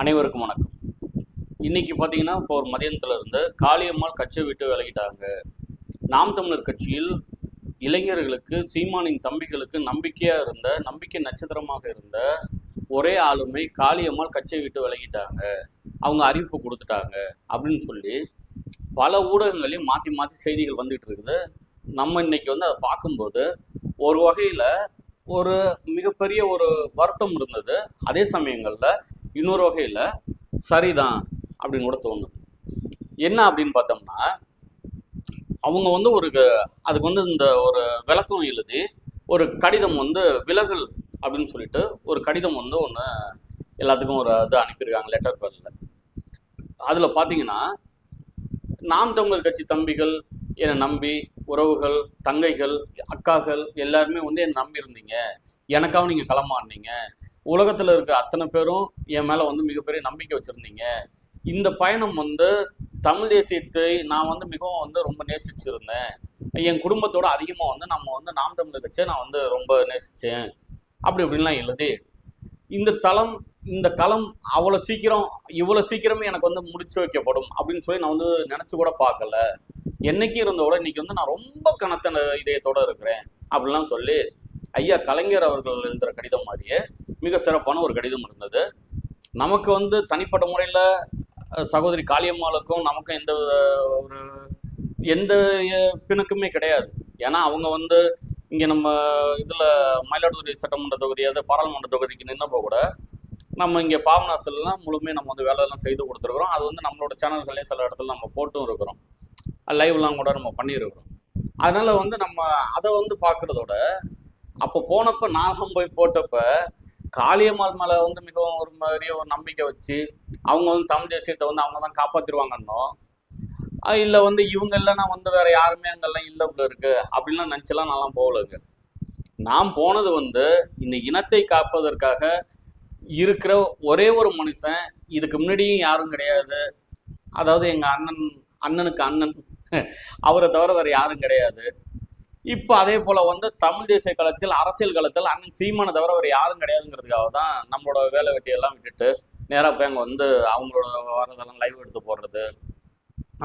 அனைவருக்கும் வணக்கம். இன்னைக்கு பார்த்தீங்கன்னா இப்போ ஒரு மதியத்தில் இருந்து காளியம்மாள் கட்சியை விட்டு விலகிட்டாங்க. நாம் தமிழர் கட்சியில் இளைஞர்களுக்கு சீமானின் தம்பிகளுக்கு நம்பிக்கையாக இருந்த நம்பிக்கை நட்சத்திரமாக இருந்த ஒரே ஆளுமை காளியம்மாள் கட்சியை விட்டு விலகிட்டாங்க. அவங்க அறிவிப்பு கொடுத்துட்டாங்க அப்படின்னு சொல்லி பல ஊடகங்களையும் மாற்றி மாற்றி செய்திகள் வந்துகிட்டு இருக்குது. நம்ம இன்னைக்கு வந்து அதை பார்க்கும்போது ஒரு வகையில் ஒரு மிகப்பெரிய ஒரு வருத்தம் இருந்தது. அதே சமயங்களில் இன்னொரு வகையில் சரிதான் அப்படின்னு கூட தோணுது. என்ன அப்படின்னு பார்த்தோம்னா அவங்க வந்து ஒரு க- அதுக்கு வந்து இந்த ஒரு விளக்கம் எழுதி ஒரு கடிதம் வந்து விலகல் அப்படின்னு சொல்லிட்டு ஒரு கடிதம் வந்து ஒன்று எல்லாத்துக்கும் ஒரு இது அனுப்பியிருக்காங்க லெட்டர் பேரில் அதில் பார்த்தீங்கன்னா நாம் தமிழர் கட்சி தம்பிகள் என்னை நம்பி உறவுகள் தங்கைகள் அக்காக்கள் எல்லாருமே வந்து என்னை நம்பி இருந்தீங்க எனக்காக நீங்கள் களமாடினீங்க. உலகத்தில் இருக்க அத்தனை பேரும் என் மேலே வந்து மிகப்பெரிய நம்பிக்கை வச்சுருந்தீங்க. இந்த பயணம் வந்து தமிழ் தேசியத்தை நான் வந்து மிகவும் வந்து ரொம்ப நேசிச்சிருந்தேன். என் குடும்பத்தோட அதிகமாக வந்து நம்ம வந்து நாம் தமிழ் கட்சியை நான் வந்து ரொம்ப நேசித்தேன் அப்படி இப்படின்லாம் எழுதி இந்த தளம் இந்த களம் அவ்வளோ சீக்கிரம் இவ்வளோ சீக்கிரமே எனக்கு வந்து முடிச்சு வைக்கப்படும் அப்படின்னு சொல்லி நான் வந்து நினச்சி கூட பார்க்கல. என்னைக்கு இருந்தோட இன்னைக்கு வந்து நான் ரொம்ப கனத்த இதயத்தோடு இருக்கிறேன். அப்படிலாம் சொல்லி ஐயா கலைஞர் அவர்கள் எழுதுகிற கடிதம் மாதிரியே மிக சிறப்பான ஒரு கடிதம் இருந்தது. நமக்கு வந்து தனிப்பட்ட முறையில் சகோதரி காளியம்மாளுக்கும் நமக்கும் எந்த ஒரு எந்த பிணக்குமே கிடையாது. ஏன்னா அவங்க வந்து இங்கே நம்ம இதில் மயிலாடுதுறை சட்டமன்ற தொகுதி அதாவது பாராளுமன்ற தொகுதிக்கு நின்னப்போ கூட நம்ம இங்கே பாபநாசத்துலலாம் முழுமையாக நம்ம வந்து வேலையெல்லாம் செய்து கொடுத்துருக்குறோம். அது வந்து நம்மளோட சேனல்கள்லேயும் சில இடத்துல நம்ம போட்டும் இருக்கிறோம். லைவ்லாம் கூட நம்ம பண்ணியிருக்கிறோம். அதனால் வந்து நம்ம அதை வந்து பார்க்குறதோட அப்போ போனப்போ நாகம் போய் போட்டப்போ காளியம்மாள் மேலே வந்து மிகவும் ஒரு மாதிரியே ஒரு நம்பிக்கை வச்சு அவங்க வந்து தமிழ் தேசியத்தை வந்து அவங்க தான் காப்பாற்றிடுவாங்கன்னோ இல்லை வந்து இவங்க இல்லைன்னா வந்து வேற யாருமே அங்கெல்லாம் இல்லை உள்ள இருக்கு அப்படின்லாம் நினச்சலாம் நான்லாம் போகலங்க நான் போனது வந்து இந்த இனத்தை காப்பதற்காக இருக்கிற ஒரே ஒரு மனுஷன் இதுக்கு முன்னாடியும் யாரும் கிடையாது. அதாவது எங்கள் அண்ணன் அண்ணனுக்கு அண்ணன். அவரை தவிர வேறு யாரும் கிடையாது. இப்போ அதே போல வந்து தமிழ் தேசிய களத்தில் அரசியல் களத்தில் அண்ணன் சீமானை தவிர வேறு யாரும் கிடையாதுங்கிறதுக்காக தான் நம்மளோட வேலை வெட்டியெல்லாம் விட்டுட்டு நேராக போய் அங்கே வந்து அவங்களோட வரதெல்லாம் லைவ் எடுத்து போடுறது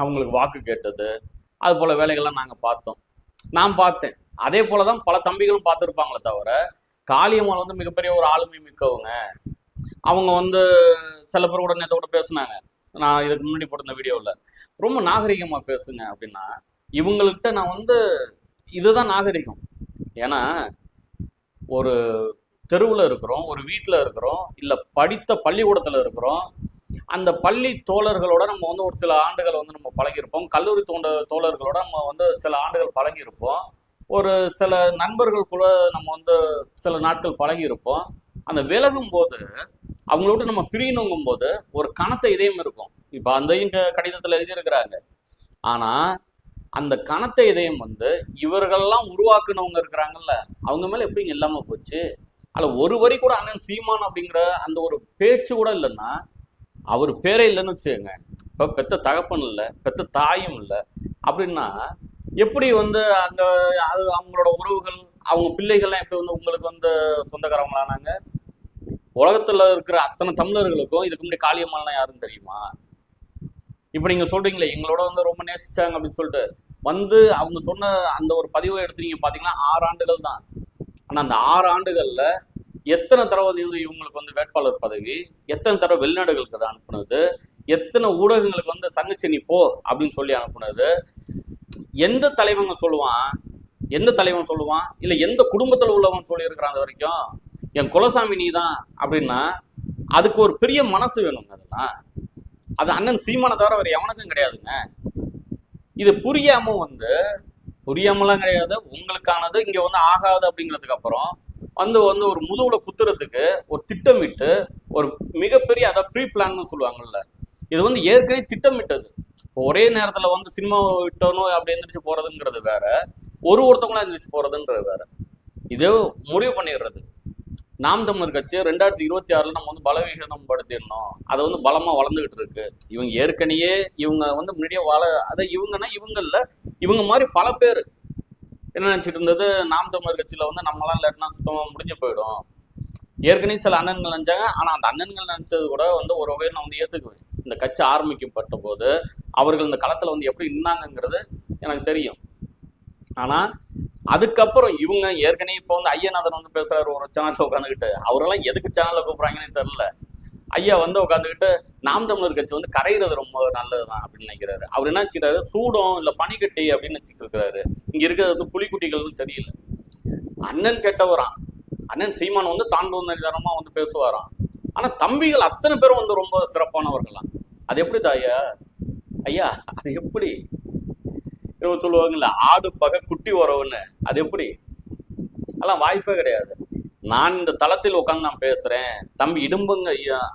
அவங்களுக்கு வாக்கு கேட்டது அது போல வேலைகள்லாம் நாங்கள் பார்த்தோம். நான் பார்த்தேன். அதே போல தான் பல தம்பிகளும் பார்த்துருப்பாங்களே தவிர காளியம்மாள் வந்து மிகப்பெரிய ஒரு ஆளுமை மிக்கவங்க. அவங்க வந்து சில பேர் கூட நேற்று கூட பேசுனாங்க. நான் இதுக்கு முன்னாடி போட்டிருந்த வீடியோவில் ரொம்ப நாகரிகமாக பேசுங்க அப்படின்னா இவங்கள்ட்ட நான் வந்து இதுதான் நாகரிகம். ஏன்னா ஒரு தெருவில் இருக்கிறோம் ஒரு வீட்டில் இருக்கிறோம் இல்லை படித்த பள்ளிக்கூடத்தில் இருக்கிறோம் அந்த பள்ளி தோழர்களோட நம்ம வந்து ஒரு சில ஆண்டுகள் வந்து நம்ம பழகியிருப்போம். கல்லூரி தோண்ட தோழர்களோட நம்ம வந்து சில ஆண்டுகள் பழகியிருப்போம். ஒரு சில நண்பர்கள் கூட நம்ம வந்து சில நாட்கள் பழகியிருப்போம். அந்த விலகும் போது அவங்களோட நம்ம பிரியணுங்கும் போது ஒரு கணத்தை இதயம் இருக்கும். இப்போ அந்த கடிதத்தில் எழுதியிருக்கிறாங்க. ஆனால் அந்த கணத்தை இதயம் வந்து இவர்கள்லாம் உருவாக்குனவங்க இருக்கிறாங்கல்ல அவங்க மேல எப்படிங்க இல்லாம போச்சு? அல்ல ஒரு வரி கூட அண்ணன் சீமான் அப்படிங்கிற அந்த ஒரு பேச்சு கூட இல்லைன்னா அவர் பேரே இல்லைன்னு வச்சுக்கோங்க. இப்போ பெத்த தகப்பன் இல்லை பெத்த தாயும் இல்லை. அப்படின்னா எப்படி வந்து அந்த அது அவங்களோட உறவுகள் அவங்க பிள்ளைகள்லாம் எப்படி வந்து உங்களுக்கு வந்து சொந்தக்காரவங்களானாங்க உலகத்தில் இருக்கிற அத்தனை தமிழர்களுக்கும் இதுக்கு முன்னாடி காளியம்மாலாம் யாருன்னு தெரியுமா? இப்போ நீங்கள் சொல்கிறீங்களே எங்களோட வந்து ரொம்ப நேசிச்சாங்க அப்படின்னு சொல்லிட்டு. வந்து அவங்க சொன்ன அந்த ஒரு பதிவை எடுத்து நீங்க பாத்தீங்கன்னா ஆறு ஆண்டுகள் தான். ஆனா அந்த ஆறு ஆண்டுகள்ல எத்தனை தடவை வந்து இவங்களுக்கு வந்து வேட்பாளர் பதவி எத்தனை தடவை வெளிநாடுகளுக்கு அனுப்புனது எத்தனை ஊடகங்களுக்கு வந்து தங்கச்சி நீ போ அப்படின்னு சொல்லி அனுப்புனது எந்த தலைவங்க சொல்லுவான்? எந்த தலைவன் சொல்லுவான்? இல்லை எந்த குடும்பத்தில் உள்ளவன் சொல்லி அந்த வரைக்கும்? என் குலசாமி நீ தான் அப்படின்னா அதுக்கு ஒரு பெரிய மனசு வேணுங்க அதெல்லாம். அது அண்ணன் சீமானை தவிர வேறு எவனுக்கும் கிடையாதுங்க. இது புரியாம வந்து புரியாமலாம் கிடையாது. உங்களுக்கானது இங்க வந்து ஆகாது அப்படிங்கிறதுக்கு அப்புறம் வந்து வந்து ஒரு முதுகுல குத்துறதுக்கு ஒரு திட்டமிட்டு ஒரு மிகப்பெரிய அதாவது ப்ரீ பிளான்னு சொல்லுவாங்கல்ல. இது வந்து ஏற்கனவே திட்டமிட்டது. ஒரே நேரத்தில் வந்து சினிமா விட்டணும் அப்படி எந்திரிச்சு போறதுங்கிறது வேற. ஒரு ஒருத்தவங்களும் எந்திரிச்சு போறதுன்றது வேற. இது முடிவு பண்ணிடுறது. நாம் தமிழர் கட்சி ரெண்டாயிரத்தி இருபத்தி ஆறுல நம்ம வந்து பலவீனம் படுத்திடணும் அதை வந்து பலமா வளர்ந்துகிட்டு இருக்கு. இவங்க ஏற்கனவே இவங்க வந்து முன்னாடியே வள அதை இவங்கன்னா இவங்க இல்ல இவங்க மாதிரி பல பேர். என்ன நினைச்சிட்டு இருந்தது? நாம் தமிழர் கட்சியில வந்து நம்மளாம் இல்லாட்டினா சுத்தமா முடிஞ்சு போயிடும். ஏற்கனவே சில அண்ணன்கள் நினைச்சாங்க. ஆனா அந்த அண்ணன்கள் நினைச்சது கூட வந்து ஒரு வகையில் நான் வந்து ஏத்துக்குவேன். இந்த கட்சி ஆரம்பிக்கப்பட்ட போது அவர்கள் இந்த களத்துல வந்து எப்படி நின்னாங்கிறது எனக்கு தெரியும். ஆனா அதுக்கப்புறம் இவங்க ஏற்கனவே இப்போ வந்து ஐயநாதன் வந்து பேசுறாரு ஒரு சேனல்ல உட்காந்துக்கிட்டு அவரெல்லாம் எதுக்கு சேனல்ல கூப்பிடுறாங்கன்னு தெரியல. ஐயா வந்து உட்காந்துக்கிட்டு நாம் தமிழர் கட்சி வந்து கரைகிறது ரொம்ப நல்லதுதான் அப்படின்னு நினைக்கிறாரு. அவர் என்ன வச்சுக்கிறாரு சூடம் இல்ல பனிக்கட்டி அப்படின்னு வச்சுட்டு இருக்கிறாரு. இங்க இருக்கிறது வந்து புலிக்குட்டிகள்னு தெரியல. அண்ணன் கேட்டவரான் அண்ணன் சீமான் வந்து தாண்டவந்தரமா வந்து பேசுவாராம். ஆனா தம்பிகள் அத்தனை பேரும் வந்து ரொம்ப சிறப்பானவர்களாம் அது எப்படி ஐயா? ஐயா அது எப்படி? இவங்க சொல்லுவாங்கல்ல ஆடு பகை குட்டி உறவுன்னு. அது எப்படி? அதெல்லாம் வாய்ப்பே கிடையாது. நான் இந்த தளத்தில் உட்காந்து நான் பேசுறேன். தம்பி இடும்பங்க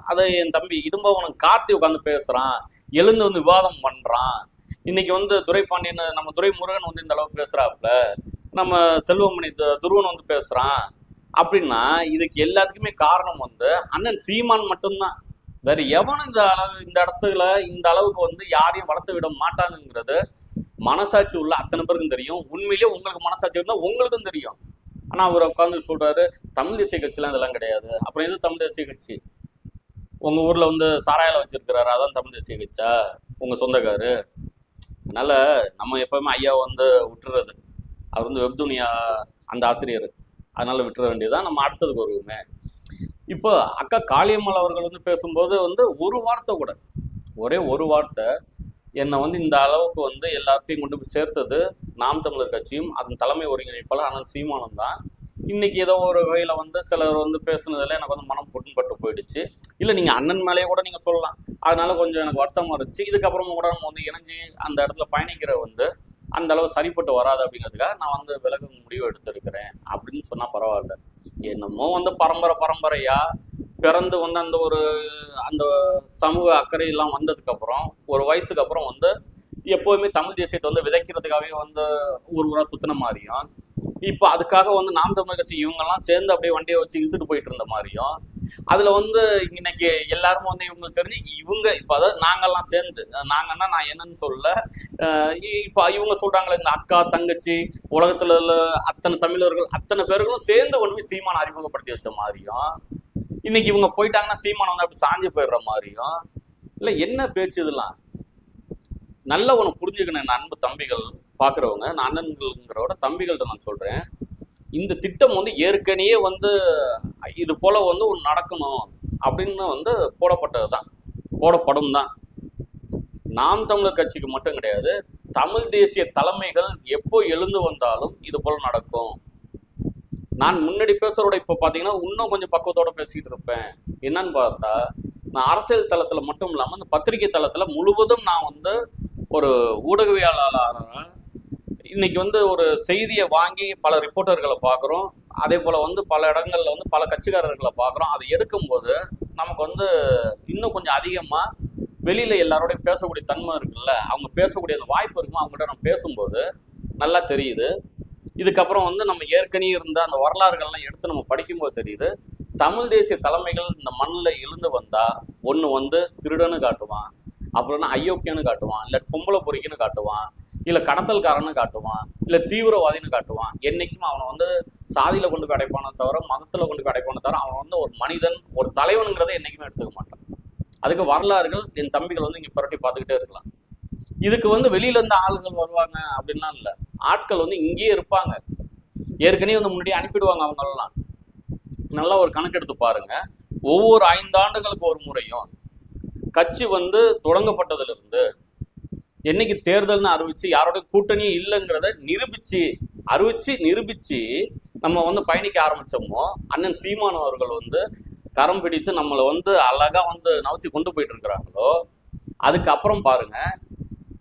அதை என் தம்பி இடும்பவனும் கார்த்தி உட்காந்து பேசுறான். எழுந்து வந்து விவாதம் பண்றான். இன்னைக்கு வந்து துரைபாண்டியன் நம்ம துரை முருகன் வந்து இந்த அளவுக்கு பேசுறாப்புல. நம்ம செல்வமணி துருவன் வந்து பேசுறான். அப்படின்னா இதுக்கு எல்லாத்துக்குமே காரணம் வந்து அண்ணன் சீமான் மட்டும்தான். வேற எவனும் இந்த அளவு இந்த இடத்துல இந்த அளவுக்கு வந்து யாரையும் வளர்த்து விட மாட்டாங்கிறது மனசாட்சி உள்ள அத்தனை பேருக்கும் தெரியும். உண்மையிலேயே உங்களுக்கு மனசாட்சி இருந்தால் உங்களுக்கும் தெரியும். ஆனால் அவர் உட்காந்து சொல்கிறாரு தமிழ் தேசிய கட்சிலாம் இதெல்லாம் கிடையாது. அப்புறம் எது தமிழ் தேசிய கட்சி? உங்கள் ஊரில் வந்து சாராயில் வச்சுருக்கிறாரு அதான் தமிழ் தேசிய கட்சா உங்கள் சொந்தக்காரு. அதனால் நம்ம எப்போவுமே ஐயா வந்து விட்டுறது. அவர் வந்து வெப்துனியா அந்த ஆசிரியர். அதனால் விட்டுற வேண்டியதான் நம்ம அடுத்ததுக்கு வருவோமே. இப்போ அக்கா காளியம்மாள் அவர்கள் வந்து பேசும்போது வந்து ஒரு வார்த்தை கூட ஒரே ஒரு வார்த்தை என்னை வந்து இந்த அளவுக்கு வந்து எல்லாத்தையும் கொண்டு போய் சேர்த்தது நாம் தமிழர் கட்சியும் அதன் தலைமை ஒருங்கிணைப்பாளர் அனந்த் சீமானம் தான். இன்னைக்கு ஏதோ ஒரு வகையில் வந்து சிலர் வந்து பேசுனதில் எனக்கு வந்து மனம் புண்பட்டு போயிடுச்சு. இல்லை நீங்கள் அண்ணன் மேலேயே கூட நீங்கள் சொல்லலாம். அதனால கொஞ்சம் எனக்கு வருத்தமாக இருந்துச்சு. இதுக்கப்புறமா கூட நம்ம வந்து இணைஞ்சு அந்த இடத்துல பயணிக்கிற வந்து அந்த அளவு சரிப்பட்டு வராது அப்படிங்கிறதுக்காக நான் வந்து விலகு முடிவு எடுத்திருக்கிறேன் அப்படின்னு சொன்னால் பரவாயில்ல. என்னமோ வந்து பரம்பரை பரம்பரையாக பிறந்து வந்து அந்த ஒரு அந்த சமூக அக்கறையெல்லாம் வந்ததுக்கப்புறம் வந்ததுக்கு அப்புறம் ஒரு வயசுக்கு அப்புறம் வந்து எப்போதுமே தமிழ் தேசியத்தை வந்து விதைக்கிறதுக்காகவே வந்து ஊர் ஊராக சுத்தின மாதிரியும் இப்போ அதுக்காக வந்து நாம் தமிழ் கட்சி இவங்கெல்லாம் சேர்ந்து அப்படியே வண்டியை வச்சு இழுத்துட்டு போயிட்டு இருந்த மாதிரியும் அதுல வந்து இன்னைக்கு எல்லாரும் வந்து இவங்களுக்கு தெரிஞ்சு இவங்க இப்போ அதாவது நாங்கெல்லாம் சேர்ந்து நாங்கன்னா நான் என்னன்னு சொல்ல இப்போ இவங்க சொல்றாங்களே இந்த அக்கா தங்கச்சி உலகத்துல உள்ள அத்தனை தமிழர்கள் அத்தனை பேர்களும் சேர்ந்து கொண்டு போய் சீமான அறிமுகப்படுத்தி வச்ச மாதிரியும் இன்னைக்கு இவங்க போயிட்டாங்கன்னா சீமானம் வந்து அப்படி சாஞ்சு போயிடுற மாதிரியும். இல்ல என்ன பேச்சு இதெல்லாம்? நல்ல ஒன்று புரிஞ்சுக்கணும் என் அன்பு தம்பிகள் பார்க்குறவங்க நான் அண்ணன்கள்ங்கிறோட தம்பிகள்கிட்ட நான் சொல்கிறேன் இந்த திட்டம் வந்து ஏற்கனவே வந்து இது போல் வந்து ஒன்று நடக்கணும் அப்படின்னு வந்து போடப்பட்டது தான் போடப்படும் தான். நாம் தமிழர் கட்சிக்கு மட்டும் கிடையாது தமிழ் தேசிய தலைமைகள் எப்போ எழுந்து வந்தாலும் இது போல் நடக்கும். நான் முன்னாடி பேசுறோட இப்போ பார்த்தீங்கன்னா இன்னும் கொஞ்சம் பக்குவத்தோட பேசிக்கிட்டு இருப்பேன். என்னன்னு பார்த்தா நான் அரசியல் தளத்தில் மட்டும் இல்லாமல் இந்த பத்திரிகை தளத்தில் முழுவதும் நான் வந்து ஒரு ஊடகவியலாளராக இன்னைக்கு வந்து ஒரு செய்தியை வாங்கி பல ரிப்போர்ட்டர்களை பார்க்குறோம் அதே போல் வந்து பல இடங்களில் வந்து பல கட்சிக்காரர்களை பார்க்குறோம் அதை எடுக்கும்போது நமக்கு வந்து இன்னும் கொஞ்சம் அதிகமாக வெளியில் எல்லாரோடையும் பேசக்கூடிய தன்மை இருக்குல்ல? அவங்க பேசக்கூடிய அந்த வாய்ப்பு இருக்குமோ? அவங்கள்ட்ட நம்ம பேசும்போது நல்லா தெரியுது. இதுக்கப்புறம் வந்து நம்ம ஏற்கனவே இருந்த அந்த வரலாறுகள்லாம் எடுத்து நம்ம படிக்கும்போது தெரியுது தமிழ் தேசிய தலைமைகள் இந்த மண்ணில் எழுந்து வந்தா ஒன்று வந்து திருடன்னு காட்டுவான் அப்புறம்னா ஐயோக்கியன்னு காட்டுவான் இல்லை பொம்பளை பொறிக்குன்னு காட்டுவான் இல்லை கடத்தல்காரன்னு காட்டுவான் இல்லை தீவிரவாதின்னு காட்டுவான். என்னைக்கும் அவனை வந்து சாதியில் கொண்டு போய் அடைப்பானே தவிர மதத்தில் கொண்டு போய் அடைப்பானே தவிர அவன் வந்து ஒரு மனிதன் ஒரு தலைவனுங்கிறத என்றைக்குமே எடுத்துக்க மாட்டான். அதுக்கு வரலாறுகள் என் தம்பிகள் வந்து இங்கே புரட்டி பார்த்துக்கிட்டே இருக்கலாம். இதுக்கு வந்து வெளியிலேருந்து ஆளுங்கள் ஆளுகள் வருவாங்க அப்படின்லாம் இல்லை. ஆட்கள் வந்து இங்கேயே இருப்பாங்க. ஏற்கனவே வந்து முன்னாடி அனுப்பிடுவாங்க அவங்களெல்லாம். நல்லா ஒரு கணக்கெடுத்து பாருங்க. ஒவ்வொரு ஐந்தாண்டுகளுக்கு ஒரு முறையும் கட்சி வந்து தொடங்கப்பட்டதுலேருந்து என்னைக்கு தேர்தல்னு அறிவிச்சு யாரோட கூட்டணியும் இல்லைங்கிறத நிரூபிச்சு அறிவிச்சு நிரூபிச்சு நம்ம வந்து பயணிக்க ஆரம்பிச்சோமோ அண்ணன் சீமான் அவர்கள் வந்து கரம் பிடித்து நம்மளை வந்து அழகா வந்து நவுத்தி கொண்டு போயிட்டு இருக்கிறாங்களோ அதுக்கப்புறம் பாருங்க.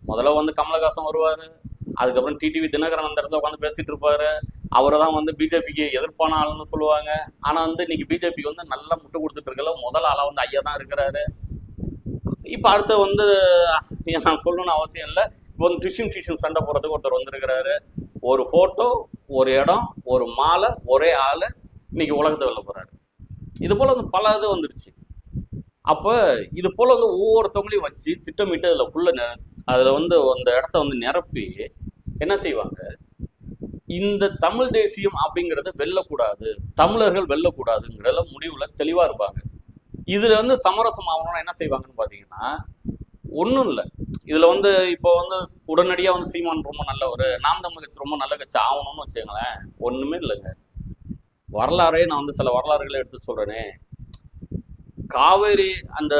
முதல்ல வந்து கமலஹாசன் வருவாரு. அதுக்கப்புறம் டிடிவி தினகரன் அந்த இடத்துல உட்காந்து பேசிட்டு இருப்பாரு. அவரை தான் வந்து பிஜேபிக்கு எதிர்ப்பான ஆளுன்னு சொல்லுவாங்க. ஆனா வந்து இன்னைக்கு பிஜேபிக்கு வந்து நல்லா முட்டு கொடுத்துட்டு இருக்கல. முதல் ஆளா வந்து ஐயா தான் இருக்கிறாரு. இப்ப அடுத்து வந்து நான் சொல்லணும்னு அவசியம் இல்லை. இப்போ வந்து டியூஷன் டியூஷன் சண்டை போடுறதுக்கு ஒருத்தர் வந்திருக்கிறாரு. ஒரு போட்டோ ஒரு இடம் ஒரு மாலை ஒரே ஆள் இன்னைக்கு உலகத்தை வெளில போறாரு. இது போல வந்து பல இது வந்துருச்சு. அப்போ இது போல வந்து ஒவ்வொருத்தவங்களையும் வச்சு திட்டமிட்டு அதில் ஃபுல்லாக நெ- வந்து அந்த இடத்த வந்து நிரப்பி என்ன செய்வாங்க? இந்த தமிழ் தேசியம் அப்படிங்கிறத வெல்லக்கூடாது தமிழர்கள் வெல்லக்கூடாதுங்கிறதுல முடிவுல தெளிவா இருப்பாங்க. இதுல வந்து சமரசம் ஆகணும்னா என்ன செய்வாங்கன்னு பாத்தீங்கன்னா ஒன்றும் இல்லை. இதுல வந்து இப்போ வந்து உடனடியாக வந்து சீமான் ரொம்ப நல்ல ஒரு நாம் தமிழ் கட்சி ரொம்ப நல்ல கட்சி ஆகணும்னு வச்சுக்கோங்களேன் ஒண்ணுமே இல்லைங்க. வரலாறே நான் வந்து சில வரலாறுகளை எடுத்து சொல்றேனே. காவேரி அந்த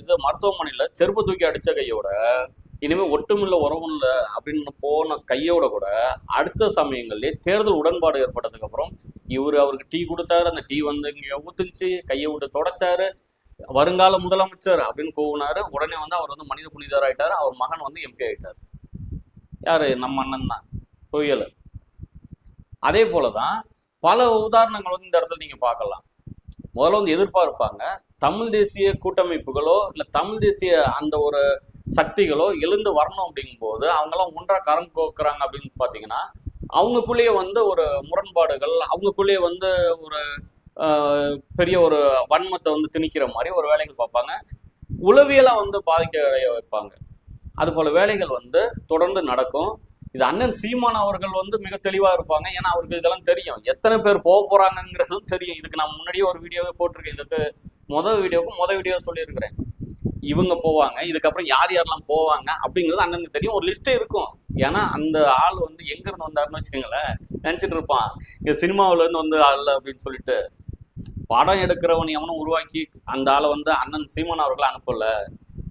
இது மருத்துவமனையில் செருப்பு தூக்கி அடித்த கையோட இனிமேல் ஒட்டுமில்ல உறவும் இல்லை அப்படின்னு போன கையோட கூட அடுத்த சமயங்கள்லேயே தேர்தல் உடன்பாடு ஏற்பட்டதுக்கு அப்புறம் இவர் அவருக்கு டீ கொடுத்தாரு அந்த டீ வந்து இங்கே ஊத்துச்சு கையை விட்டு தொடச்சாரு வருங்கால முதலமைச்சர் அப்படின்னு கூவினாரு உடனே வந்து அவர் வந்து மனித புனிதர் ஆயிட்டாரு அவர் மகன் வந்து எம்பி ஆகிட்டார் யாரு? நம்ம அண்ணன் தான். புயல் அதே போலதான் பல உதாரணங்கள் வந்து இந்த இடத்துல நீங்க பார்க்கலாம். முதல்ல வந்து எதிர்பார்ப்பாங்க தமிழ் தேசிய கூட்டமைப்புகளோ இல்லை தமிழ் தேசிய அந்த ஒரு சக்திகளோ எழுந்து வரணும் அப்படிங்கும்போது அவங்கெல்லாம் ஒன்றா கரம் கோக்குறாங்க அப்படின்னு பார்த்தீங்கன்னா அவங்களுக்குள்ளேயே வந்து ஒரு முரண்பாடுகள் அவங்களுக்குள்ளேயே வந்து ஒரு பெரிய ஒரு வன்மத்தை வந்து திணிக்கிற மாதிரி ஒரு வேலைகள் பார்ப்பாங்க. உளவியலாக வந்து பாதிக்க வைப்பாங்க. அது போல வேலைகள் வந்து தொடர்ந்து நடக்கும். இது அண்ணன் சீமான் அவர்கள் வந்து மிக தெளிவாக இருப்பாங்க. ஏன்னா அவருக்கு இதெல்லாம் தெரியும். எத்தனை பேர் போக போகிறாங்கங்கிறதும் தெரியும். இதுக்கு நான் முன்னாடியே ஒரு வீடியோவே போட்டிருக்கேன். இதுக்கு முதல் வீடியோவுக்கு முதல் வீடியோ சொல்லியிருக்கிறேன். இவங்க போவாங்க இதுக்கப்புறம் யார் யாரெல்லாம் போவாங்க அப்படிங்கிறது அண்ணனுக்கு தெரியும். ஒரு லிஸ்ட்டே இருக்கும். ஏன்னா அந்த ஆள் வந்து எங்கேருந்து வந்தாருன்னு வச்சுக்கோங்களேன். நினச்சிட்டு இருப்பான். இங்கே சினிமாவிலேருந்து வந்து ஆள் அப்படின்னு சொல்லிட்டு. படம் எடுக்கிறவன் எவனும் உருவாக்கி அந்த ஆளை வந்து அண்ணன் சீமான் அவர்களை அனுப்பல.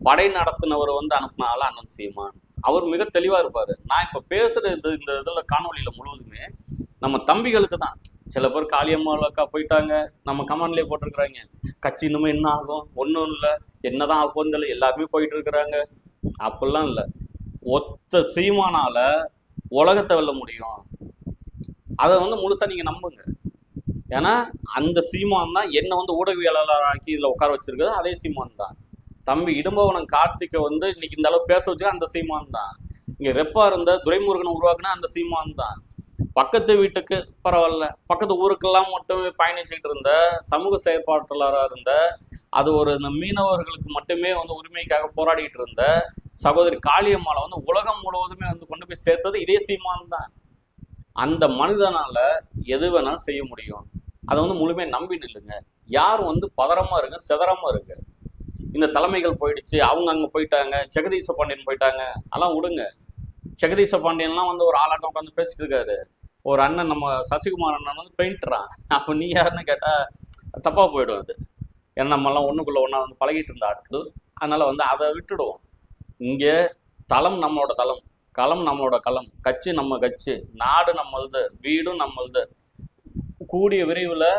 படை நடத்தினவர் வந்து அனுப்பின ஆள் அண்ணன் சீமான். அவர் மிக தெளிவாக இருப்பார். நான் இப்போ பேசுகிற இது இந்த இதில் காணொலியில் முழுவதுமே நம்ம தம்பிகளுக்கு தான். சில பேர் காளியம்மாவுக்கா போயிட்டாங்க. நம்ம கமாண்ட்லயே போட்டிருக்கிறாங்க. கட்சி இன்னுமே என்ன ஆகும்? ஒன்றும் இல்லை. என்னதான் ஆகும் தெரியல எல்லாருமே போயிட்டு இருக்கிறாங்க அப்படிலாம் இல்லை. ஒத்த சீமானால உலகத்தை வெல்ல முடியும். அதை வந்து முழுசா நீங்க நம்புங்க. ஏன்னா அந்த சீமான் தான் என்னை வந்து ஊடகவியலாளராக்கி ஆக்கி உட்கார வச்சிருக்கிறது அதே சீமான் தான். தம்பி இடும்பவனம் கார்த்திகை வந்து இன்னைக்கு இந்த அளவு பேச வச்சுக்க அந்த சீமான் தான். இங்க ரெப்பா இருந்த துரைமுருகனை உருவாக்குன அந்த சீமான் தான். பக்கத்து வீட்டுக்கு பரவாயில்ல. பக்கத்து ஊருக்கெல்லாம் மட்டுமே பயணிச்சுக்கிட்டு இருந்த சமூக செயற்பாட்டாளராக இருந்த அது ஒரு இந்த மீனவர்களுக்கு மட்டுமே வந்து உரிமைக்காக போராடிட்டு இருந்த சகோதரி காளியம்மாளை வந்து உலகம் முழுவதுமே வந்து கொண்டு போய் சேர்த்தது இதே சீமான் தான். அந்த மனிதனால எது வேணாலும் செய்ய முடியும். அதை வந்து முழுமையாக நம்பி நில்லுங்க. யார் வந்து பதறமா இருங்க சிதறமா இருங்க. இந்த தலைமைகள் போயிடுச்சு அவங்க அங்கே போயிட்டாங்க ஜெகதீச பாண்டியன் போயிட்டாங்க அதெல்லாம் விடுங்க. ஜெகதீச பாண்டியன்லாம் வந்து ஒரு ஆளாட்டம் உட்காந்து பேசிட்டு இருக்காரு. ஒரு அண்ணன் நம்ம சசிகுமார் அண்ணன் வந்து பெயிண்டரான் அப்போ நீ யாருன்னு கேட்டால் தப்பாக போயிடும் அது. ஏன்னா நம்மலாம் ஒன்றுக்குள்ளே ஒன்றா வந்து பழகிட்டு இருந்த ஆட்கள். அதனால் வந்து அதை விட்டுடுவோம். இங்கே தளம் நம்மளோட தளம் களம் நம்மளோட களம் கட்சி நம்ம கட்சி நாடு நம்மளது வீடும் நம்மளது. கூடிய விரைவில்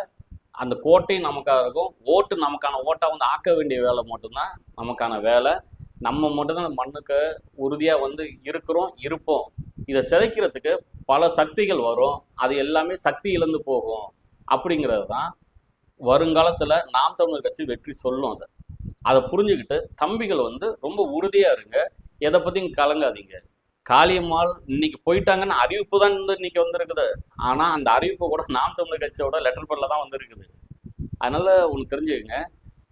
அந்த கோட்டையும் நமக்காக இருக்கும். ஓட்டு நமக்கான ஓட்டை வந்து ஆக்க வேண்டிய வேலை மட்டும்தான் நமக்கான வேலை. நம்ம மட்டும்தான் அந்த மண்ணுக்கு உறுதியாக வந்து இருக்கிறோம் இருப்போம். இதை சிதைக்கிறதுக்கு பல சக்திகள் வரும். அது எல்லாமே சக்தி இழந்து போகும். அப்படிங்கிறது தான் வருங்காலத்தில் நாம் தமிழர் கட்சி வெற்றி சொல்லும் அதை. அதை புரிஞ்சுக்கிட்டு தம்பிகள் வந்து ரொம்ப உறுதியாக இருங்க. எதை பற்றியும் கலங்காதீங்க. காளியம்மாள் இன்னைக்கு போயிட்டாங்கன்னு அறிவிப்பு தான் வந்து இன்னைக்கு வந்திருக்குது. ஆனால் அந்த அறிவிப்பு கூட நாம் தமிழர் கட்சியோட லெட்டர் பேரில் தான் வந்திருக்குது. அதனால் உனக்கு தெரிஞ்சுக்கங்க.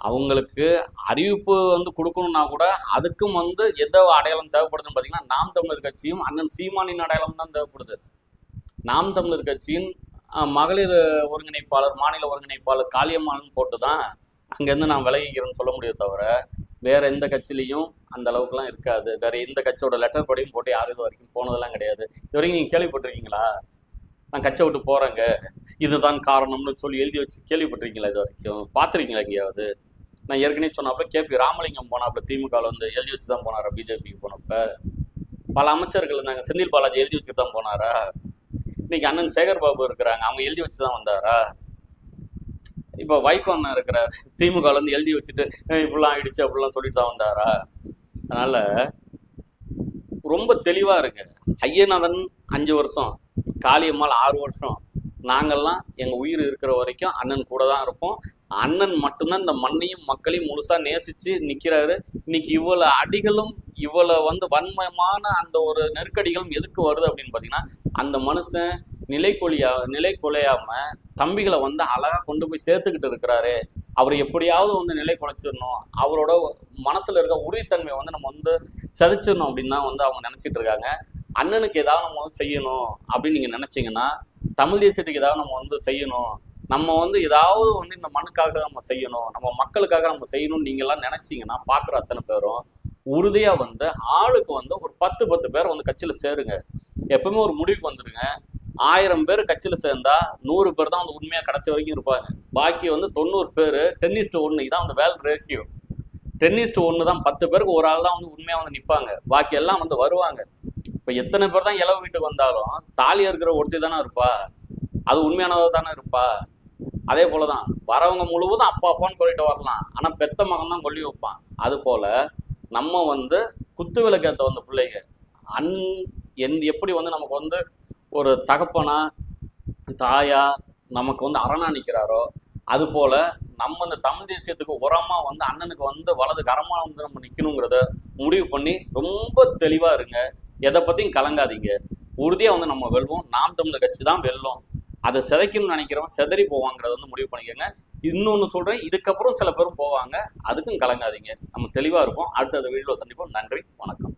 அவங்களுக்கு அறிவிப்பு வந்து கொடுக்கணும்னா கூட அதுக்கும் வந்து எந்த அடையாளம் தேவைப்படுதுன்னு பார்த்தீங்கன்னா நாம் தமிழர் கட்சியும் அண்ணன் சீமானின் அடையாளம் தான் தேவைப்படுது. நாம் தமிழர் கட்சியின் மகளிர் ஒருங்கிணைப்பாளர் மாநில ஒருங்கிணைப்பாளர் காளியம்மாள்னு போட்டு தான் அங்கேருந்து நான் விலகிக்கிறேன்னு சொல்ல முடியும் தவிர வேற எந்த கட்சியிலையும் அந்த அளவுக்குலாம் இருக்காது. வேற எந்த கட்சியோட லெட்டர் படியும் போட்டு யாரும் இது வரைக்கும் போனதெல்லாம் கிடையாது. இது வரைக்கும் நீங்கள் கேள்விப்பட்டிருக்கீங்களா? நான் கட்சியை விட்டு போகிறேங்க இதுதான் காரணம்னு சொல்லி எழுதி வச்சு கேள்விப்பட்டிருக்கீங்களா இது வரைக்கும்? பார்த்துருக்கீங்களா எங்கேயாவது? நான் ஏற்கனவே சொன்னப்ப கேபி ராமலிங்கம் போனாப்ப திமுகவில் வந்து எழுதி வச்சு தான் போனாரா? பிஜேபிக்கு போனப்ப. பல அமைச்சர்கள் இருந்தாங்க. செந்தில் பாலாஜி எழுதி வச்சு தான் போனாரா? இன்னைக்கு அண்ணன் சேகர் பாபு இருக்கிறாங்க. அவங்க எழுதி வச்சு தான் வந்தாரா? இப்போ வைகோ அண்ணன் இருக்கிறார். திமுக வந்து எழுதி வச்சுட்டு இப்படிலாம் ஆயிடுச்சு அப்படிலாம் சொல்லிட்டு தான் வந்தாரா? அதனால ரொம்ப தெளிவாக இருக்கு. ஐயநாதன் அஞ்சு வருஷம் காளியம்மாள் ஆறு வருஷம். நாங்கள்லாம் எங்கள் உயிர் இருக்கிற வரைக்கும் அண்ணன் கூட தான் இருப்போம். அண்ணன் மட்டும்தான் இந்த மண்ணையும் மக்களையும் முழுசாக நேசித்து நிற்கிறாரு இன்னைக்கு இவ்வளோ அடிகளும் இவ்வளோ வந்து வன்மமான அந்த ஒரு நெருக்கடிகளும் எதுக்கு வருது அப்படின்னு பார்த்தீங்கன்னா அந்த மனுஷன் நிலைக்கொழியா நிலை கொலையாம தம்பிகளை வந்து அழகா கொண்டு போய் சேர்த்துக்கிட்டு இருக்கிறாரு. அவர் எப்படியாவது வந்து நிலை குலைச்சிடணும். அவரோட மனசுல இருக்க உறுதித்தன்மையை வந்து நம்ம வந்து சதிச்சிடணும் அப்படின்னு தான் வந்து அவங்க நினைச்சிட்டு இருக்காங்க. அண்ணனுக்கு ஏதாவது நம்ம வந்து செய்யணும் அப்படின்னு நீங்க நினைச்சீங்கன்னா தமிழ் தேசியத்துக்கு ஏதாவது நம்ம வந்து செய்யணும். நம்ம வந்து ஏதாவது வந்து இந்த மண்ணுக்காக நம்ம செய்யணும். நம்ம மக்களுக்காக நம்ம செய்யணும்னு நீங்கெல்லாம் நினைச்சீங்கன்னா பார்க்குற அத்தனை பேரும் உறுதியாக வந்து ஆளுக்கு வந்து ஒரு பத்து பத்து பேர் வந்து கட்சியில் சேருங்க. எப்பவுமே ஒரு முடிவுக்கு வந்துடுங்க ஆயிரம் பேர் கட்சியில் சேர்ந்தா நூறு பேர் தான் வந்து உண்மையாக கடைசி வரைக்கும் இருப்பாங்க. பாக்கி வந்து தொண்ணூறு பேர் டென்னிஸ்ட் ஒன்று இதான் வந்து வேல் ரேஷியோ டென்னிஸ்ட் ஒன்று தான் பத்து பேருக்கு ஒரு ஆள் தான் வந்து உண்மையாக வந்து நிற்பாங்க பாக்கி எல்லாம் வந்து வருவாங்க. இப்போ எத்தனை பேர் தான் இளவு வீட்டுக்கு வந்தாலும் தாலி இருக்கிற ஒருத்தி தானே இருப்பா. அது உண்மையானது தானே இருப்பா. அதே போலதான் வரவங்க முழுவதும் அப்பா அப்பான்னு சொல்லிட்டு வரலாம். ஆனால் பெத்த மகன் தான் கொல்லி வைப்பான். அது போல நம்ம வந்து குத்து விளக்கேற்ற வந்த பிள்ளைங்க அன் என் எப்படி வந்து நமக்கு வந்து ஒரு தகப்பனா தாயா நமக்கு வந்து அரணா நிற்கிறாரோ அது போல நம்ம இந்த தமிழ் தேசியத்துக்கு உரமா வந்து அண்ணனுக்கு வந்து வலது கரமாக வந்து நம்ம நிற்கணுங்கிறத முடிவு பண்ணி ரொம்ப தெளிவாக இருங்க. எதை பற்றியும் கலங்காதீங்க. உறுதியாக வந்து நம்ம வெல்வோம். நாம் தமிழர் கட்சி தான் வெல்லும். அதை சிதைக்கணும்னு நினைக்கிறவன் செதறி போவாங்கிறத வந்து முடிவு பண்ணிக்கோங்க. இன்னொன்று சொல்கிறேன் இதுக்கப்புறம் சில பேரும் போவாங்க. அதுக்கும் கலங்காதீங்க. நம்ம தெளிவாக இருப்போம். அடுத்த வீடியோல சந்திப்போம். நன்றி. வணக்கம்.